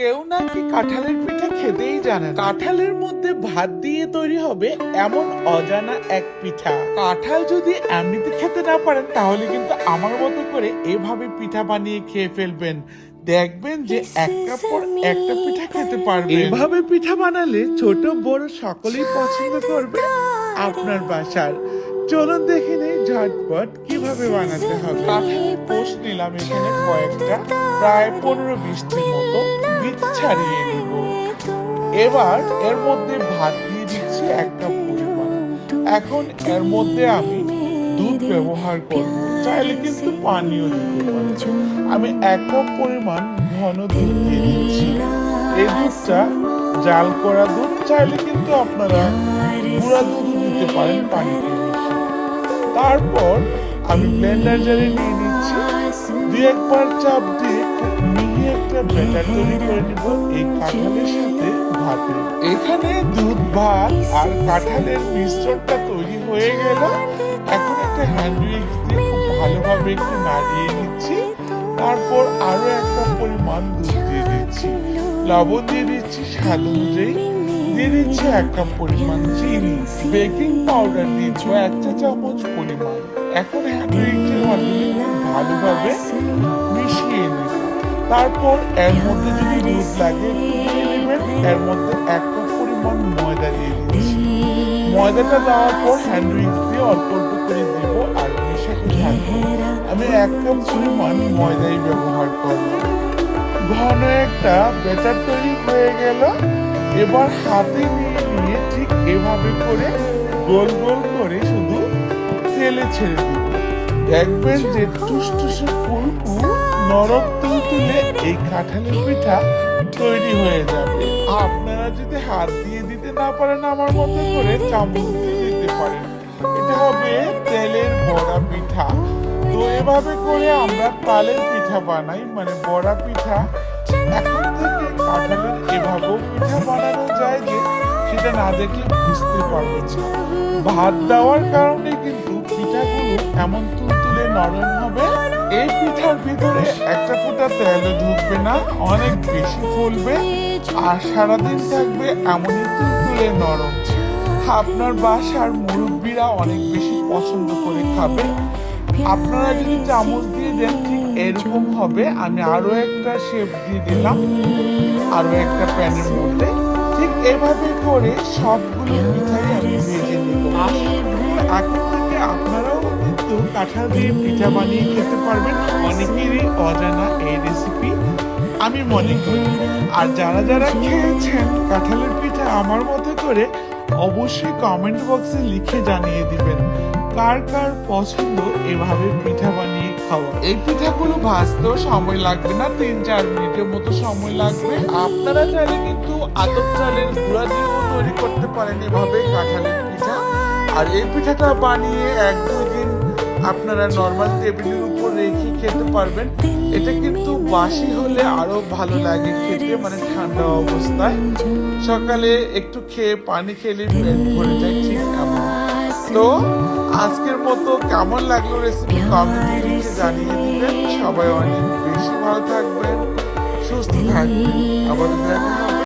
কেউ নাকি কাঁঠালের পিঠা খেতেই জানে কাঁঠালের মধ্যে ভাত দিয়ে তৈরি হবে এমন অজানা এক পিঠা। কাঁঠাল যদি এমনিতে খেতে না পারেন তাহলে কিন্তু আমার মতো করে এভাবে পিঠা বানিয়ে খেয়ে ফেলবেন। দেখবেন যে একটার পর একটা পিঠা খেতে পারবে এভাবে পিঠা বানালে ছোট বড় সকলেই পছন্দ করবে আপনার বাসার। চলুন দেখে নেই ঝটপট কীভাবে বানাতে হবে। পোষ নিলাম এখানে কয়েকটা প্রায় পনেরো বিশটির মতো বীজ ছাড়িয়ে নিব। এবার এর মধ্যে ভাত দিয়ে দিচ্ছি এক কাপ পরিমাণ। এখন এর মধ্যে আমি দুধ ব্যবহার করব। চাইলে কিন্তু পানিও দিতে পারি আমি এক কাপ পরিমাণ ঘন দুধ দিয়ে দিচ্ছি। এই দুধটা জাল করা দুধ চাইলে কিন্তু আপনারা গুঁড়া দুধ দিতে পারেন পানিতে। তারপর আমি ব্লেন্ডার জারে নিয়ে নিচ্ছি। দুই একবার চাপ দিয়ে মিহি একটা ব্যাটার তৈরি করে নিব এই কাঁঠালের সাথে ভাতে। এখানে দুধ, ভাত আর কাঁঠালের মিশ্রণটা তৈরি হয়ে গেল। এখন একটা হ্যান্ড উইক্স দিয়ে খুব ভালোভাবে একটু নাড়িয়ে নিচ্ছি। তারপর আরও একটা পরিমাণ দুধ দিয়ে দিচ্ছি। লবণ দিয়ে দিচ্ছি স্বাদ অনুযায়ী। দিয়ে দিচ্ছি এক কাপ পরিমাণ চিনি, বেকিং পাউডার দিয়ে দিচ্ছি এক চা চামচ পরিমাণ। এখন হ্যান্ড উইক্সের মাধ্যমে খুব ভালোভাবে মিশিয়ে নিব তারপর এর মধ্যে যদি দুধ লাগে এর মধ্যে এক কাপ পরিমাণ ময়দা দিয়ে দিচ্ছি। ময়দাটা দেওয়ার পর হ্যান্ড দিয়ে অল্প অল্প করে দিব আর থাকব। আমি এক কাপ পরিমাণ ময়দাই ব্যবহার করলাম। ঘন একটা বেটার তৈরি হয়ে গেল। এবার হাতে নিয়ে নিয়ে ঠিক এভাবে করে গোল গোল করে শুধু তেলে ছেড়ে দিব। দেখবেন যে টুসটুসে ফুলকু নরম তুলতুলে এই কাঁঠালের পিঠা তৈরি হয়ে যাবে। আপনারা যদি হাত দিয়ে দিতে না পারেন আমার মতো করে, চামচ দিয়ে দিতে পারেন। এটা হবে তেলের বড়া পিঠা। তো এভাবে করে আমরা তালের পিঠা বানাই মানে বড়া পিঠা। সেটা না দেখলে বুঝতে পারবেন না। ভাত দেওয়ার কারণে কিন্তু পিঠাগুলো এমন তুলতুলে নরম হবে, এই পিঠার ভিতরে একটা ফোঁটা তেলও ঢুকবে না, অনেক বেশি ফুলবে আর সারাদিন থাকবে এমনই তুলতুলে নরম। আপনার বাসার মুরব্বীরা অনেক বেশি পছন্দ করে খাবে। আপনারা যদি চামচ দিয়ে দেন, ঠিক এরকম হবে। আমি আরও একটা শেপ দিয়ে দিলাম। আরও একটা প্যানের মধ্যে। ঠিক এভাবে করে সবগুলো পিঠাই আমি ভেজে এখন থেকে আপনারাও কিন্তু কাঁঠাল দিয়ে পিঠা বানিয়ে খেতে পারবেন। অনেকেরই অজানা এই রেসিপি আমি মনে করি। আর যারা যারা খেয়েছেন কাঁঠালের পিঠা আমার মতো করে, অবশ্যই কমেন্ট বক্সে লিখে জানিয়ে দিবেন কার কার পছন্দ এভাবে পিঠা বানিয়ে খাওয়া। এই পিঠাগুলো ভাজতেও সময় লাগবে না, তিন চার মিনিটের মতো সময় লাগবে। আপনারা চাইলে কিন্তু আতপ চালের গুঁড়া দিয়েও তৈরি করতে পারেন এভাবে কাঁঠালের পিঠা। আর এই পিঠাটা বানিয়ে এক দুই দিন আপনারা নর্মাল টেবিলের উপর রেখে খেতে পারবেন। এটা কিন্তু বাসি হলে আরও ভালো লাগে খেতে মানে ঠান্ডা অবস্থায়। সকালে একটু খেয়ে পানি খেলে পেট ভরে যায়। তো আজকের মতো কেমন লাগল রেসিপি কমেন্টে জানিয়ে দিবেন। সবাই অনেক বেশি ভালো থাকবেন, সুস্থ থাকবেন। আবার দেখা